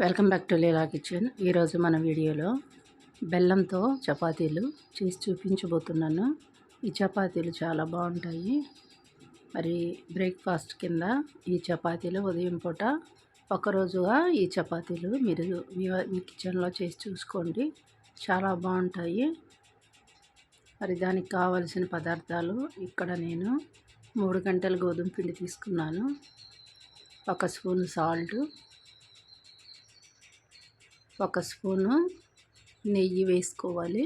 Welcome back to Leela kitchen. ఈరోజు మన వీడియోలో బెల్లంతో చపాతీలు చేసి చూపించబోతున్నాను. ఈ చపాతీలు చాలా బాగుంటాయి. మరి బ్రేక్ఫాస్ట్ కింద ఈ చపాతీలు ఉదయం పూట ఒకరోజుగా ఈ చపాతీలు మీరు మీ- మీ కిచెన్లో చేసి చూసుకోండి. చాలా బాగుంటాయి. మరి దానికి కావలసిన పదార్థాలు ఇక్కడ నేను మూడు గంటల గోధుమ పిండి తీసుకున్నాను. ఒక స్పూన్ సాల్ట్ ఒక స్పూను నెయ్యి వేసుకోవాలి.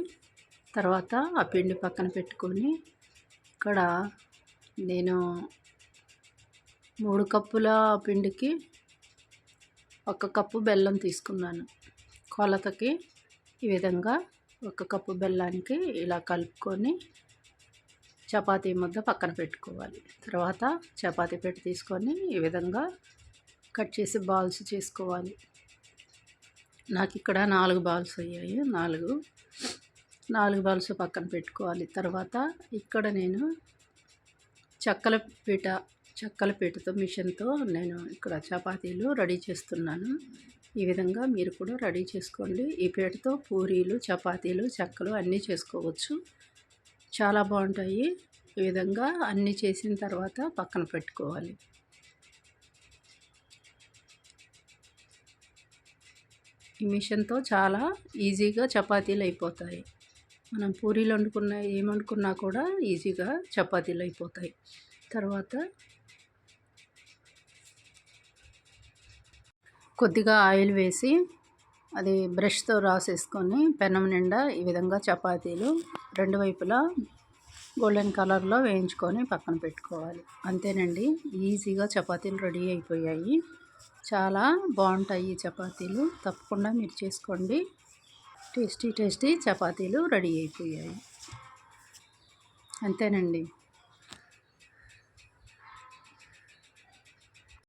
తర్వాత ఆ పిండి పక్కన పెట్టుకొని ఇక్కడ నేను మూడు కప్పుల పిండికి ఒక కప్పు బెల్లం తీసుకున్నాను. కొలతకి ఈ విధంగా ఒక కప్పు బెల్లానికి ఇలా కలుపుకొని చపాతీ ముద్ద పక్కన పెట్టుకోవాలి. తర్వాత చపాతీ పెట్టి తీసుకొని ఈ విధంగా కట్ చేసి బాల్స్ చేసుకోవాలి. నాకు ఇక్కడ నాలుగు బాల్స్ అయ్యాయి. నాలుగు. నాలుగు బాల్స్ పక్కన పెట్టుకోవాలి. తర్వాత ఇక్కడ నేను చక్కల పీట చక్కల పీటతో మిషన్తో నేను ఇక్కడ చపాతీలు రెడీ చేస్తున్నాను. ఈ విధంగా మీరు కూడా రెడీ చేసుకోండి. ఈ పీటతో పూరీలు చపాతీలు చెక్కలు అన్నీ చేసుకోవచ్చు. చాలా బాగుంటాయి. ఈ విధంగా అన్నీ చేసిన తర్వాత పక్కన పెట్టుకోవాలి. ఈ మిషన్తో చాలా ఈజీగా చపాతీలు అయిపోతాయి మనం పూరీలు వండుకున్న ఏమనుకున్నా వండుకున్నా కూడా ఈజీగా చపాతీలు అయిపోతాయి తర్వాత కొద్దిగా ఆయిల్ వేసి అది బ్రష్తో రాసేసుకొని పెనం నిండా ఈ విధంగా చపాతీలు రెండు వైపులా గోల్డెన్ కలర్లో వేయించుకొని పక్కన పెట్టుకోవాలి. అంతేనండి ఈజీగా చపాతీలు రెడీ అయిపోయాయి. చాలా బాగుంటాయి ఈ చపాతీలు. తప్పకుండా మీరు చేసుకోండి. టేస్టీ టేస్టీ చపాతీలు రెడీ అయిపోయాయి. అంతేనండి.